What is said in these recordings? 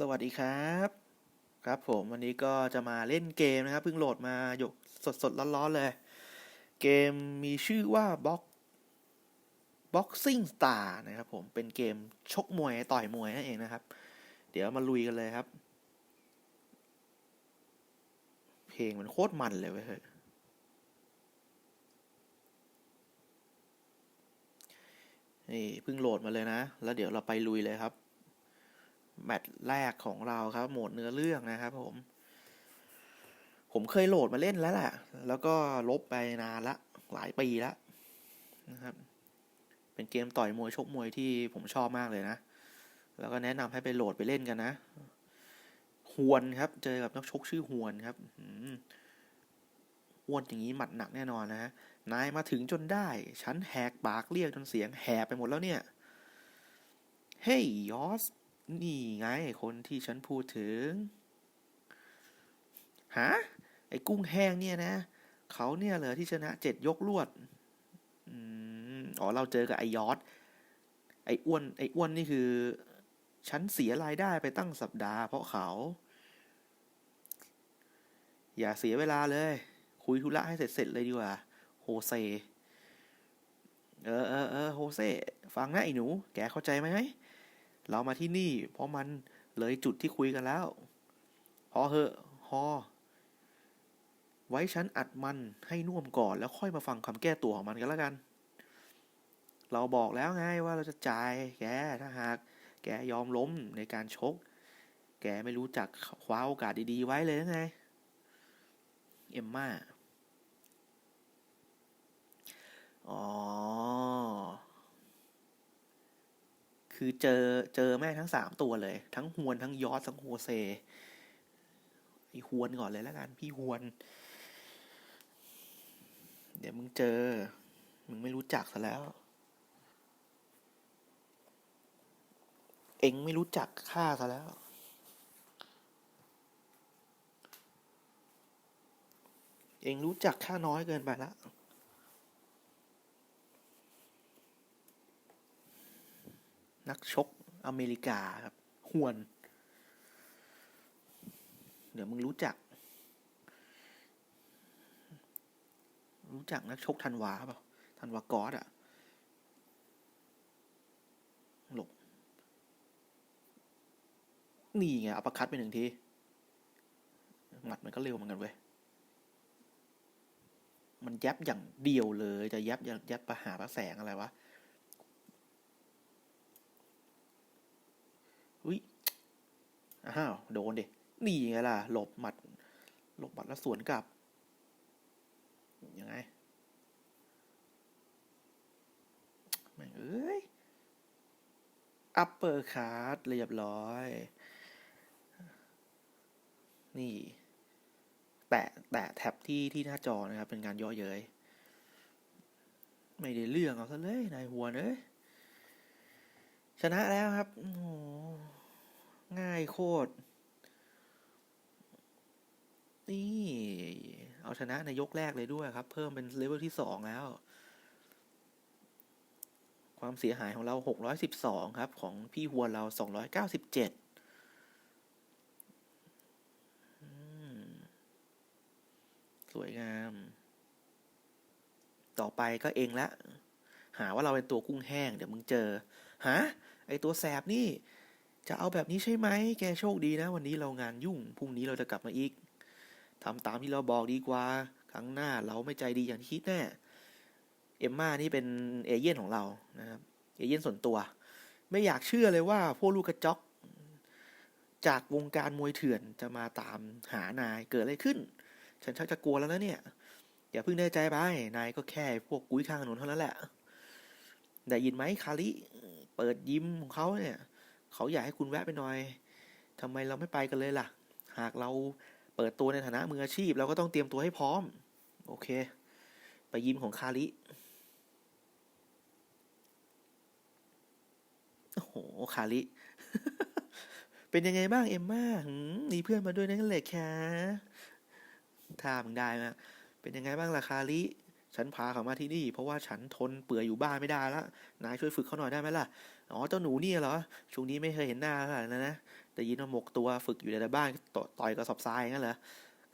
สวัสดีครับ ครับผมวันนี้ก็จะมาเล่นเกมนะครับเพิ่งโหลดมาหยกสดสดร้อนๆเลย เกมมีชื่อว่า Box Boxing Star นะครับผมเป็นเกมชกมวยต่อยมวยนั่นเองนะครับ เดี๋ยวมาลุยกันเลยครับ เพลงมันโคตรมันเลยเว้ยเฮ้ยนี่เพิ่งโหลดมาเลยนะ แล้วเดี๋ยวเราไปลุยเลยครับ แมตช์แรกของเราครับ โหมดเนื้อเรื่องนะครับผม ผมเคยโหลดมาเล่นแล้วแหละ แล้วก็ลบไปนานละ หลายปีแล้วนะครับ เป็นเกมต่อยมวยชกมวยที่ผมชอบมากเลยนะ แล้วก็แนะนำให้ไปโหลดไปเล่นกันนะ ฮวนครับ เจอกับนักชกชื่อฮวนครับอืมฮวนอย่างนี้หมัดหนักแน่นอนนะฮะ นายมาถึงจนได้ ฉันแหกปากเรียกจนเสียงแหบไปหมดแล้วเนี่ย เฮ้ยยอส นี่ไงคนที่ฉันพูดถึง ฮะ ไอ้กุ้งแห้งเนี่ยนะ เขาเนี่ยเหรอที่ชนะเจ็ดยกรวด อ๋อ เราเจอกับไอ้ยอด ไอ้อ้วน ไอ้อ้วนนี่คือ ฉันเสียรายได้ไปตั้งสัปดาห์เพราะเขา อย่าเสียเวลาเลย คุยธุระให้เสร็จเลยดีกว่า โฮเซ เออเออเออโฮเซ ฟังนะไอ้หนู แกเข้าใจไหม เรามาที่นี่ เพราะมันเลยจุดที่คุยกันแล้ว พอเหอะฮอ ไว้ฉันอัดมันให้น่วมก่อนแล้วค่อยมาฟังคำแก้ตัวของมันกันแล้วกัน เราบอกแล้วไงว่าเราจะจ่ายแกถ้าหาก แกยอมล้มในการชก แกไม่รู้จักคว้าโอกาสดีๆไว้เลยไง เอ็มมาอ๋อ คือเจอเจอแม่ทั้งสามตัวเลย ทั้งฮวนทั้งยอสทั้งโฮเซไอฮวนก่อนเลยแล้วกัน พี่ฮวน เดี๋ยวมึงเจอ มึงไม่รู้จักซะแล้ว เอ็งไม่รู้จักข้าซะแล้วเอ็งรู้จักข้าน้อยเกินไปละ นักชกอเมริกาครับฮวน เดี๋ยวมึงรู้จัก รู้จักนักชกธันวาเปล่าธันวากอสอะหลบ นี่ไงอัปร์คัตไปหนึ่งที หมัดมันก็เร็วเหมือนกันเว้ยมันยับอย่างเดียวเลย จะยับยับยับประหาประแสงอะไรวะ อุ้ย อ้าวโดนดินี่ไงล่ะ หลบหมัด หลบหมัดแล้วสวนกลับ ยังไงแม่งเอ้ย อัปเปอร์คัตเรียบร้อย นี่ แตะแตะแท็บที่ที่หน้าจอนะครับ เป็นการย่อเย้ยไม่ได้เรื่องเอาซะเลยนายหัวเอ้ยชนะแล้วครับ โอ้ ง่ายโคตร นี่ เอาชนะในยกแรกเลยด้วยครับ เพิ่มเป็นเลเวลที่สองแล้ว ความเสียหายของเรา 612 ครับ ของพี่หัวเรา 297อืมสวยงาม ต่อไปก็เองละ หาว่าเราเป็นตัวกุ้งแห้ง เดี๋ยวมึงเจอ ฮะ ไอตัวแสบนี่ จะเอาแบบนี้ใช่ไหม แกโชคดีนะ วันนี้เรางานยุ่ง พรุ่งนี้เราจะกลับมาอีกทำตามที่เราบอกดีกว่า ครั้งหน้าเราไม่ใจดีอย่างที่คิดแน่ เอมม่านี่เป็นเอเย่นของเรา นะครับ เอเย่นส่วนตัว ไม่อยากเชื่อเลยว่าพวกลูกกระจอกจากวงการมวยเถื่อนจะมาตามหานายเกิดอะไรขึ้น ฉันชักจะกลัวแล้วนะเนี่ย อย่าเพิ่งได้ใจไป นายก็แค่พวกกุ้ยข้างถนนเท่านั้นแหละ ได้ยินไหมคาริ เปิดยิ้มของเขาเนี่ย เขาอยากให้คุณแวะไปหน่อยทำไมเราไม่ไปกันเลยล่ะ หากเราเปิดตัวในฐานะมืออาชีพ เราก็ต้องเตรียมตัวให้พร้อม โอเค ไปยิมของคาริโอ้โหคาริ เป็นยังไงบ้างเอมม่ามีเพื่อนมาด้วยนั่นแหละค่ะท่ามึงได้มาเป็นยังไงบ้างล่ะคาริฉันพาเขามาที่นี่ เพราะว่าฉันทนเปื่อยอยู่บ้านไม่ได้ละนายช่วยฝึกเขาหน่อยได้ไหมล่ะ อ๋อเจ้าหนูนี่เหรอช่วงนี้ไม่เคยเห็นหน้าขนาดนั้นนะแต่ยินว่าหมกตัวฝึกอยู่ในบ้านต่อต่อยกระสอบทรายงั้นเหรอ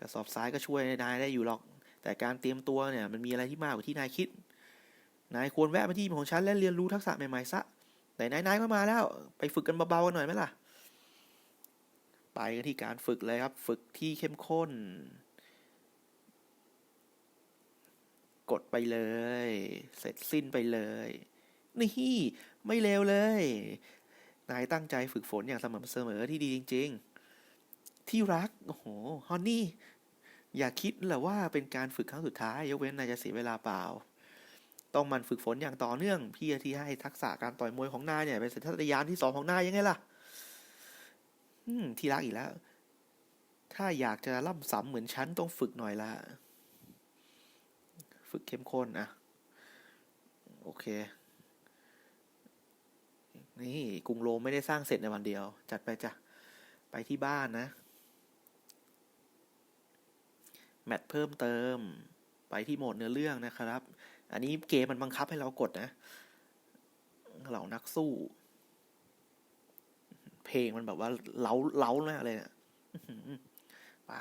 กระสอบทรายก็ช่วยนายได้อยู่หรอก แต่การเตรียมตัวเนี่ย มันมีอะไรที่มากกว่าที่นายคิด นายควรแวะมาที่ของฉันและเรียนรู้ทักษะใหม่ๆซะแต่นายนายก็มาแล้ว ไปฝึกกันเบาๆกันหน่อยไหมล่ะ ไปกันที่การฝึกเลยครับ ฝึกที่เข้มข้น กดไปเลย เสร็จสิ้นไปเลยนี่ ไม่เลวเลย นายตั้งใจฝึกฝนอย่างสม่ำเสมอที่ดีจริง ๆ ที่รัก โอ้โห ฮอนนี่ อย่าคิดเหรอว่าเป็นการฝึกครั้งสุดท้าย ยกเว้นนายจะเสียเวลาเปล่า ต้องมันฝึกฝนอย่างต่อเนื่อง พี่ที่ให้ทักษะการต่อยมวยของนายเนี่ยเป็นสัญชาตญาณที่สองของนายยังไงล่ะ อืม ที่รักอีกแล้ว ถ้าอยากจะล่ำสำเหมือนฉันต้องฝึกหน่อยละ ฝึกเข้มข้นอะโอเค นี่กรุงโรมไม่ได้สร้างเสร็จในวันเดียว จัดไปจ้ะ ไปที่บ้านนะ แมตช์เพิ่มเติม ไปที่โหมดเนื้อเรื่องนะครับ อันนี้เกมมันบังคับให้เรากดนะ เหล่านักสู้ เพลงมันแบบว่าเล้าเล้ามากเลยนะี่ยอื้อหือป่ะ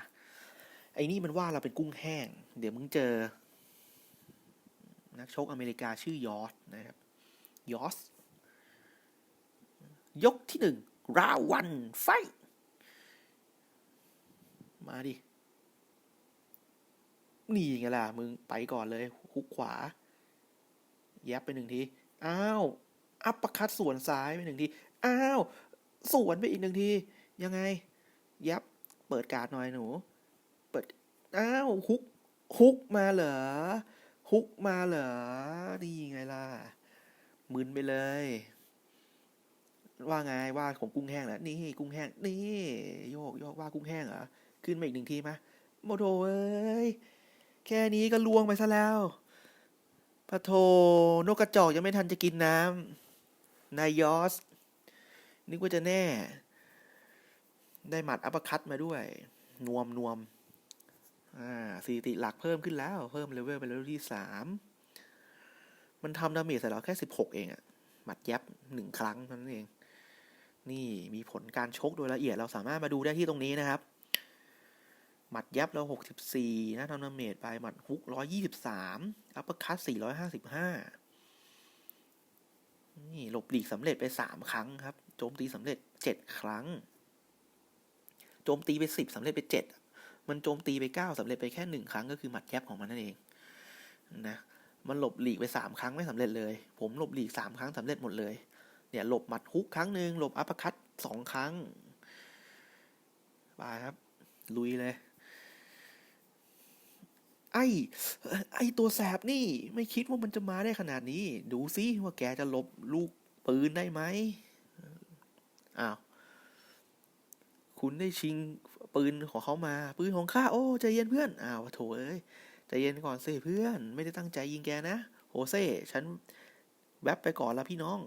ไอ้นี่มันว่าเราเป็นกุ้งแห้ง เดี๋ยวมึงเจอ นักชกอเมริกาชื่อยอสนะครับยอส ยกที่หนึ่งราวันไฟ มาดิ นี่ไงล่ะ มึงไปก่อนเลยคุกขวา แยบไปหนึ่งที อ้าว อัปปร์คัดสวนซ้ายไปหนึ่งที อ้าว สวนไปอีกหนึ่งที ยังไง แยบเปิดการ์ดหน่อยหนู เปิด อ้าวฮุกฮุกมาเหรอฮุกมาเหรอ นี่ไงล่ะ มึนไปเลย ว่าไงว่าของกุ้งแห้งเหรอนี่กุ้งแห้งนี่โยกโยกว่ากุ้งแห้งเหรอขึ้นมาอีกหนึ่งทีมะโมโถเอ้ยแค่นี้ก็ลวงไปซะแล้วปะโทนกกระจอกยังไม่ทันจะกินน้ำนายยอส นึกว่าจะแน่ ได้หมัดอัปคัตมาด้วย นวมนวมอ่าสถิติหลักเพิ่มขึ้นแล้ว เพิ่มเลเวลไปเลเวลที่สามมันทำดาเมจใส่เราแค่สิบหกเองอะหมัดยับหนึ่งครั้งนั้นเอง นี่มีผลการชกโดยละเอียดเราสามารถมาดูได้ที่ตรงนี้นะครับ หมัดยับเราหกสิบสี่นะทำดาเมจไปหมัดฮุกร้อยี่สิบสามอัปเปอร์คัตสี่ร้อยห้าสิบห้านี่หลบหลีกสำเร็จไปสามครั้งครับ โจมตีสำเร็จเจ็ดครั้ง โจมตีไปสิบสำเร็จไปเจ็ดมันโจมตีไปเก้าสำเร็จไปแค่หนึ่งครั้งก็คือหมัดแยบของมันนั่นเองนะมันหลบหลีกไปสามครั้งไม่สำเร็จเลย ผมหลบหลีกสามครั้งสำเร็จหมดเลย เนี่ยหลบหมัดฮุกครั้งหนึ่งหลบอัปคัตสองครั้งไปครับ ลุยเลย ไอ้ไอ้ตัวแสบนี่ ไม่คิดว่ามันจะมาได้ขนาดนี้ ดูซิว่าแกจะหลบลูกปืนได้ไหมอ้าวคุณได้ชิงปืนของเขามา ปืนของข้าโอ้ใจเย็นเพื่อนอ้าวโถเอ้ยใจเย็นก่อนสิเพื่อน ไม่ได้ตั้งใจยิงแกนะโฮเซ่ฉันแวบไปก่อนล้วพี่น้อง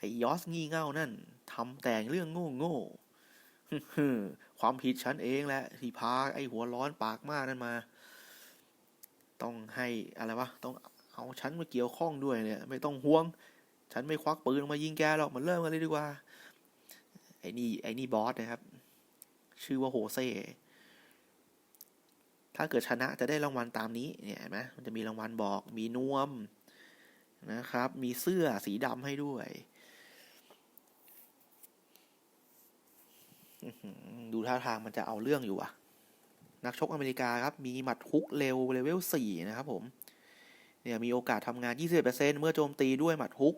ไอ้ยอสงี่เง่านั่นทำแต่งเรื่องโง่โง่ความผิดฉันเองแหละที่พาไอ้หัวร้อนปากมากนั่นมา ต้องให้อะไรวะต้องเอาฉันมาเกี่ยวข้องด้วยเนี่ย ไม่ต้องห่วง ฉันไม่ควักปืนออกมายิงแกหรอกมันเริ่มกันเลยดีกว่า ไอ้นี่ไอ้นี่บอสนะครับ ชื่อว่าโฮเซ่ถ้าเกิดชนะจะได้รางวัลตามนี้เนี่ยเห็นไหมมันจะมีรางวัลบอกมีนวมนะครับ มีเสื้อสีดำให้ด้วย ดูท่าทางมันจะเอาเรื่องอยู่อะนักชกอเมริกาครับ มีหมัดฮุกเร็วเลเวลสี่นะครับผม เนี่ยมีโอกาสทำงาน 21%เมื่อโจมตีด้วยหมัดฮุก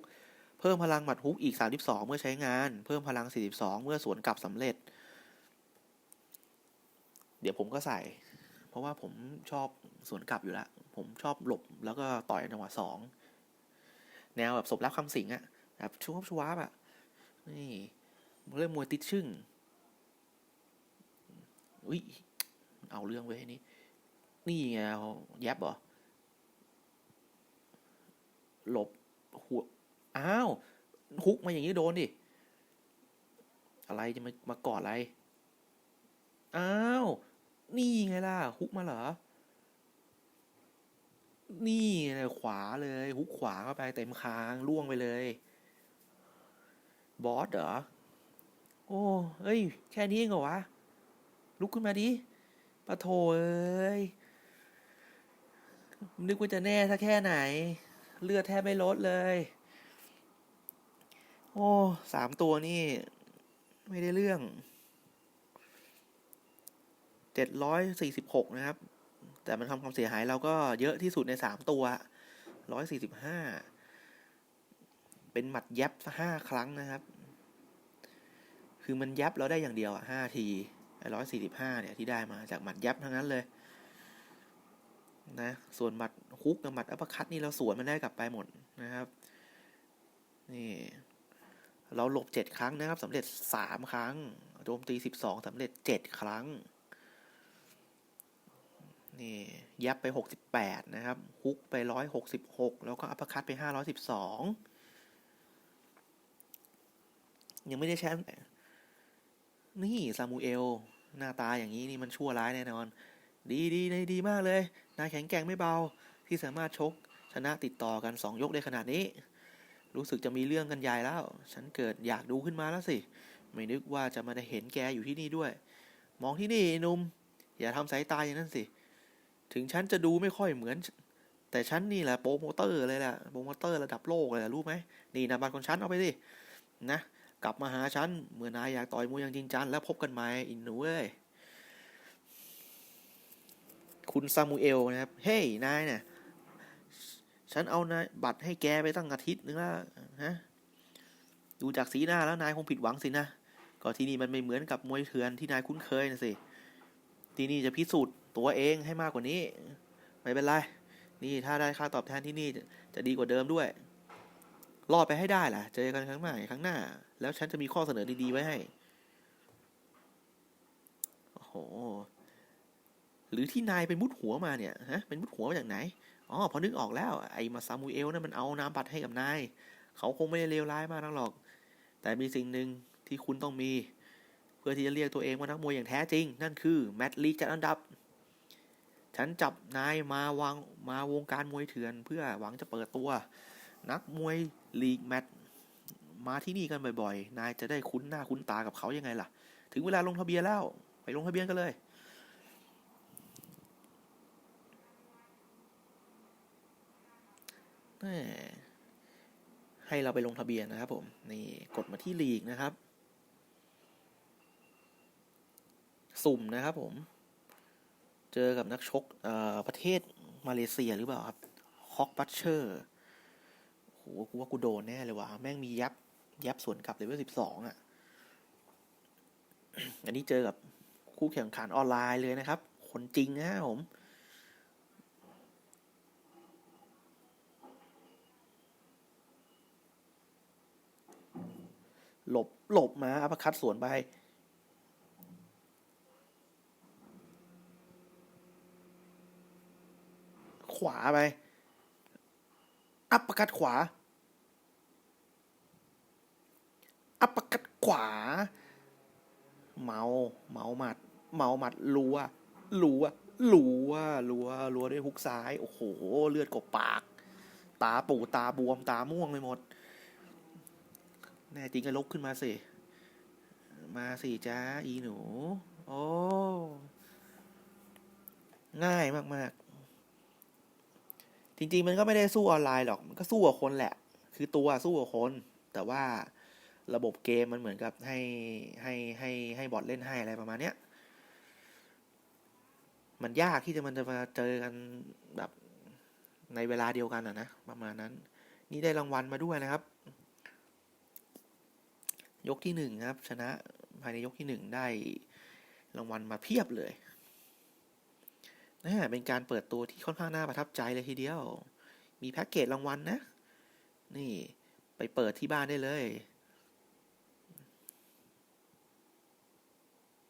เพิ่มพลังหมัดฮุกอีก 32 เมื่อใช้งาน เพิ่มพลัง 42 เมื่อสวนกลับสำเร็จ เดี๋ยวผมก็ใส่ เพราะว่าผมชอบสวนกลับอยู่แล้ว ผมชอบหลบแล้วก็ต่อยจังหวะสอง แนวแบบศพรับคำสิงอะแบบชวบชวาบอะนี่เรื่องมวยติดชึ่ง อุ้ยเอาเรื่องไว้ให้นี่นี่ไงแยบเหรอหลบหัวอ้าวฮุกมาอย่างนี้โดนดิ อะไรจะมามากอดอะไร อ้าว นี่ไงล่ะฮุกมาเหรอ นี่เลยขวาเลยฮุกขวาเข้าไปเต็มคางล่วงไปเลย บอสเหรอ โอ้เอ้ย แค่นี้เองเหรอวะ ลุกขึ้นมาดิปะโถเอ้ยนึกว่าจะแน่สักแค่ไหน เลือดแทบไม่ลดเลย โอ้สามตัวนี่ ไม่ได้เรื่องเจ็ดร้อยสี่สิบหกนะครับ แต่มันทำความเสียหายเราก็เยอะที่สุดในสามตัวร้อยสี่สิบห้าเป็นหมัดยับห้าครั้งนะครับ คือมันยับเราได้อย่างเดียวอะห้าที ร้อยสี่สิบห้าเนี่ยที่ได้มาจากหมัดยับทั้งนั้นเลยนะส่วนหมัดฮุกกับหมัดอัปคัตนี่เราสวนมันได้กลับไปหมดนะครับนี่เราหลบเจ็ดครั้งนะครับสำเร็จสามครั้งโจมตีสิบสองสำเร็จเจ็ดครั้งนี่ยับไปหกสิบแปดนะครับฮุกไปร้อยหกสิบหกแล้วก็อัปคัตไปห้าร้อยสิบสองยังไม่ได้แชมป์นี่ซามูเอล หน้าตาอย่างนี้นี่มันชั่วร้ายแน่นอน ดีดีในดีมากเลย นายแข็งแกร่งไม่เบา ที่สามารถชกชนะติดต่อกันสองยกได้ขนาดนี้ รู้สึกจะมีเรื่องกันใหญ่แล้ว ฉันเกิดอยากดูขึ้นมาแล้วสิ ไม่นึกว่าจะมาได้เห็นแกอยู่ที่นี่ด้วย มองที่นี่นุ่ม อย่าทำสายตาอย่างนั้นสิ ถึงฉันจะดูไม่ค่อยเหมือน แต่ฉันนี่แหละโปรโมเตอร์เลยแหละ โปรโมเตอร์ระดับโลกเลยแหละรู้ไหม นี่นามบัตรของฉันเอาไปสิ นะ กลับมาหาฉันเมื่อนายอยากต่อยมวยอย่างจริงจังแล้วพบกันใหม่อินหนูเอ้ยคุณซามูเอลนะครับ เฮ้ย นายเนี่ย ฉันเอานายบัตรให้แกไปตั้งอาทิตย์นึงแล้วฮะดูจากสีหน้าแล้วนายคงผิดหวังสินะ ก็ที่นี่มันไม่เหมือนกับมวยเถื่อนที่นายคุ้นเคยนะสิ ที่นี่จะพิสูจน์ตัวเองให้มากกว่านี้ ไม่เป็นไร นี่ถ้าได้ค่าตอบแทนที่นี่จะจะดีกว่าเดิมด้วย รอดไปให้ได้ล่ะ เจอกันครั้งใหม่ครั้งหน้า แล้วฉันจะมีข้อเสนอดีๆไว้ให้ โอ้โห หรือที่นายไปมุดหัวมาเนี่ยฮะเป็นมุดหัวมาจากไหน อ๋อ พอนึกออกแล้ว ไอ้มาซามูเอลนั่นมันเอาน้ำบัตรให้กับนาย เขาคงไม่ได้เลวร้ายมากนักหรอก แต่มีสิ่งหนึ่งที่คุณต้องมี เพื่อที่จะเรียกตัวเองว่านักมวยอย่างแท้จริง นั่นคือแมตต์ลีกจัดอันดับ ฉันจับนายมาวางมาวงการมวยเถื่อน เพื่อหวังจะเปิดตัว นักมวย ลีกแมตช์มาที่นี่กันบ่อยๆ นายจะได้คุ้นหน้าคุ้นตากับเขายังไงล่ะ ถึงเวลาลงทะเบียนแล้ว ไปลงทะเบียนกันเลย ให้เราไปลงทะเบียนนะครับผม นี่กดมาที่ลีกนะครับ สุ่มนะครับผม เจอกับนักชกประเทศมาเลเซียหรือเปล่าครับ ฮอกบัตเชอร์ กูว่ากูโดนแน่เลยว่ะแม่งมียับ ยับสวนกลับเลเวลสิบสองอะ อันนี้เจอกับคู่แข่งขันออนไลน์เลยนะครับ คนจริงนะผมหลบ หลบมาอัปคัดสวนไป ขวาไป อัปคัดขวา อัปคัดขวา เมา เมาหมัด เมาหมัดรัวรัวรัวรัวรัวด้วยฮุกซ้าย โอ้โห เลือดกบปาก ตาปูตาบวมตาม่วงไปหมด แน่จริงก็ลุกขึ้นมาสิ มาสิจ้าอีหนู โอ้ ง่ายมาก ๆ จริง ๆ มันก็ไม่ได้สู้ออนไลน์หรอก มันก็สู้กับคนแหละ คือตัวสู้กับคน แต่ว่า ระบบเกมมันเหมือนกับให้ให้ให้ให้บอทเล่นให้อะไรประมาณเนี้ย มันยากที่จะมันจะมาเจอกันแบบในเวลาเดียวกันอะนะ ประมาณนั้น นี่ได้รางวัลมาด้วยนะครับ ยกที่หนึ่งครับ ชนะภายในยกที่หนึ่งได้รางวัลมาเพียบเลยนะเป็นการเปิดตัวที่ค่อนข้างน่าประทับใจเลยทีเดียว มีแพ็กเกจรางวัลนะนี่ไปเปิดที่บ้านได้เลย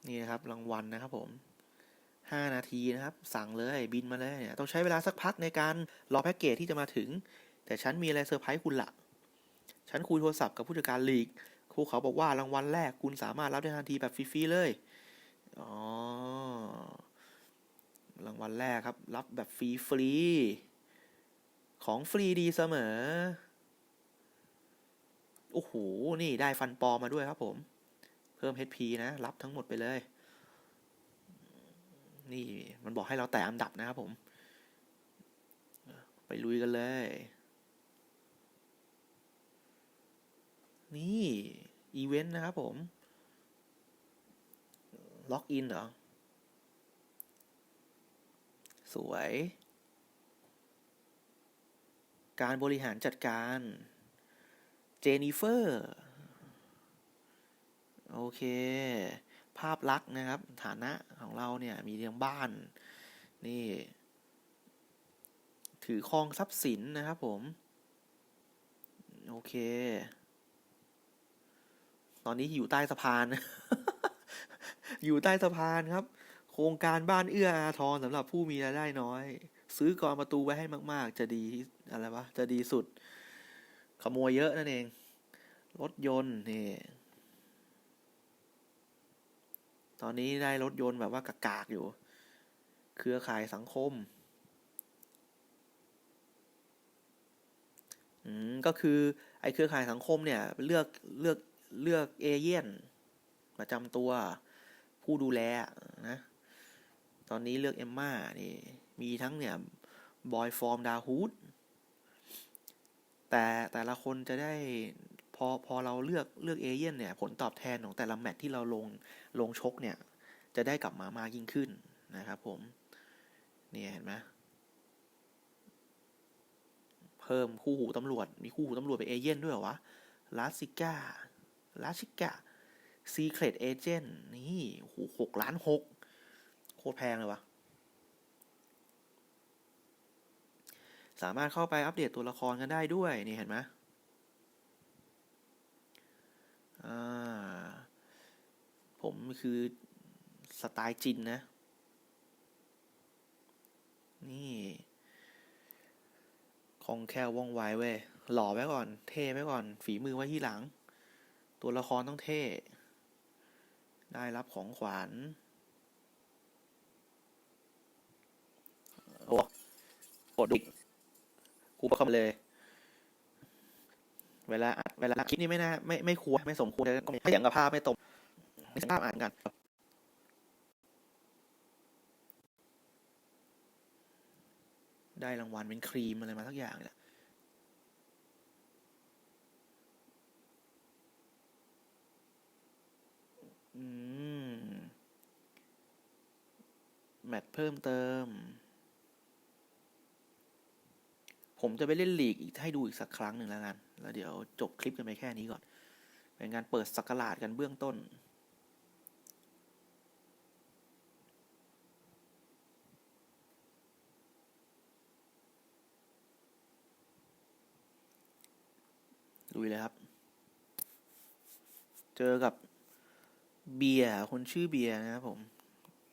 นี่นะครับรางวัลนะครับผมห้านาทีนะครับ สั่งเลยบินมาเลยเนี่ยต้องใช้เวลาสักพักในการรอแพ็กเกจที่จะมาถึง แต่ฉันมีอะไรเซอร์ไพรส์คุณละฉันคุยโทรศัพท์กับผู้จัดการลีกครูเขาบอกว่ารางวัลแรกคุณสามารถรับได้ทันทีแบบฟรีๆเลยอ๋อรางวัลแรกครับ รับแบบฟรีๆของฟรีดีเสมอโอ้โหนี่ได้ฟันปอมมาด้วยครับผม พิ่ม HP นะ รับทั้งหมดไปเลย นี่มันบอกให้เราแตะอันดับนะครับผม ไปลุยกันเลย นี่ อีเวนต์นะครับผม ล็อกอินเหรอ สวย การบริหารจัดการ เจนิเฟอร์ โอเค ภาพลักษณ์นะครับ ฐานะของเราเนี่ยมีเรียงบ้าน นี่ ถือครองทรัพย์สินนะครับผม โอเค ตอนนี้อยู่ใต้สะพาน อยู่ใต้สะพานครับ โครงการบ้านเอื้ออาทรสำหรับผู้มีรายได้น้อย ซื้อกรอนประตูไว้ให้มาก ๆ จะดีอะไรวะ จะดีสุด ขโมยเยอะนั่นเอง รถยนต์นี่ ตอนนี้ได้รถยนต์แบบว่ากากๆอยู่ เครือข่ายสังคม อืม ก็คือ ไอ้เครือข่ายสังคมเนี่ย เลือกเลือกเลือกเอเย่นประจำตัวผู้ดูแลนะ ตอนนี้เลือกเอมม่านี่ มีทั้งเนี่ยบอยฟอร์มดาฮูดแต่แต่ละคนจะได้ อพอเราเลือกเลือกเอเย่นเนี่ยผลตอบแทนของแต่ละแมตช์ที่เราลงลงชกเนี่ย จะได้กลับมามากยิ่งขึ้นนะครับผมเนี่ยเห็นไหมเพิ่มคู่หูตำรวจ มีคู่หูตำรวจเป็นเอเย่นด้วยเหรอวะลาสิก้าลาชิก้าซีเครตเอเจนต์นี่โอ้โหหกล้านหกโคตรแพงเลยวะสามารถเข้าไปอัปเดตตัวละครกันได้ด้วย นี่เห็นไหม อ่า ผมคือสไตล์จินนะ นี่คองแคล่วว่องไวเว้ย หล่อไว้ก่อน เท่ไว้ก่อน ฝีมือไว้ที่หลัง ตัวละครต้องเท่ ได้รับของขวัญโอ้กดดิกูประคำเลย เวลาเวลาอัดคลิปนี่ไม่น่าไม่ไม่ควรไม่สมควรจะถ้าอย่างกับภาพไม่ตรงไม่ทราบอ่านกันได้รางวัลเป็นครีมอะไรมาสักอย่างนี่แหละอืมแมตช์เพิ่มเติม ผมจะไปเล่นลีกอีกให้ดูอีกสักครั้งหนึ่งแล้วกัน แล้วเดี๋ยวจบคลิปกันไปแค่นี้ก่อน เป็นการเปิดสักราชกันเบื้องต้น ลุยเลยครับ เจอกับเบียร์คนชื่อเบียร์นะครับผม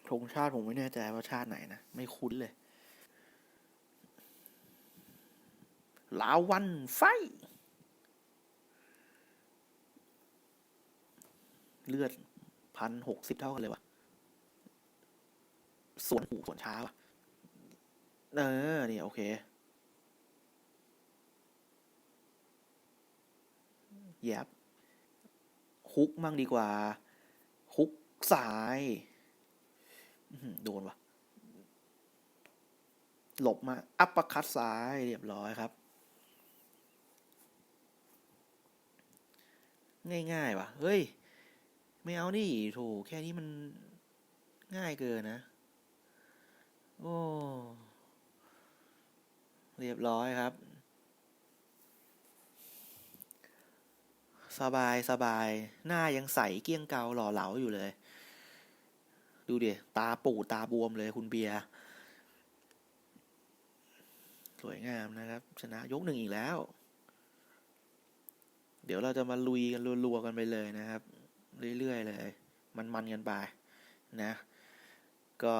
ธงชาติผมไม่แน่ใจว่าชาติไหนนะ ไม่คุ้นเลย ลาวันไฟ เลือดพันหกสิบเท่ากันเลยวะส่วนหูส่วนช้าวะเออนี่โอเค แยบฮุกมั่งดีกว่าฮุกสายโดนวะหลบมา อัปปคัตซ้ายเรียบร้อยครับ ง่ายๆว่ะ เฮ้ย ไม่เอานี่โถแค่นี้มันง่ายเกินนะ โอ้ เรียบร้อยครับ สบายสบาย หน้ายังใสเกี้ยงเกาหล่อเหลาอยู่เลย ดูดิตาปูดตาบวมเลยคุณเบียร์ สวยงามนะครับ ชนะยกหนึ่งอีกแล้ว เดี๋ยวเราจะมาลุยกันรัวๆกันไปเลยนะครับ เรื่อยๆเลย มันๆกันไปนะ ก็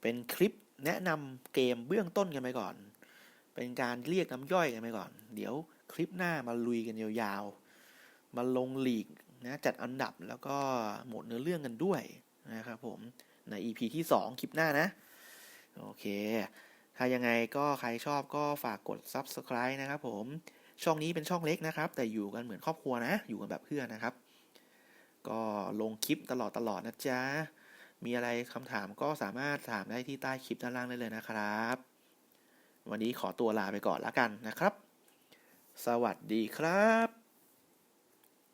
เป็นคลิปแนะนำเกมเบื้องต้นกันไปก่อน เป็นการเรียกน้ำย่อยกันไปก่อน เดี๋ยวคลิปหน้ามาลุยกันยาวๆ มาลงลีกนะจัดอันดับแล้วก็หมดเนื้อเรื่องกันด้วยนะครับผมใน EP ที่ 2 คลิปหน้านะ โอเค ถ้ายังไงก็ใครชอบก็ฝากกด Subscribe นะครับผม ช่องนี้เป็นช่องเล็กนะครับ แต่อยู่กันเหมือนครอบครัวนะ อยู่กันแบบเพื่อนนะครับ ก็ลงคลิปตลอดตลอดนะจ๊ะ มีอะไรคำถามก็สามารถถามได้ที่ใต้คลิปด้านล่างได้เลยนะครับ วันนี้ขอตัวลาไปก่อนแล้วกันนะครับ สวัสดีครับ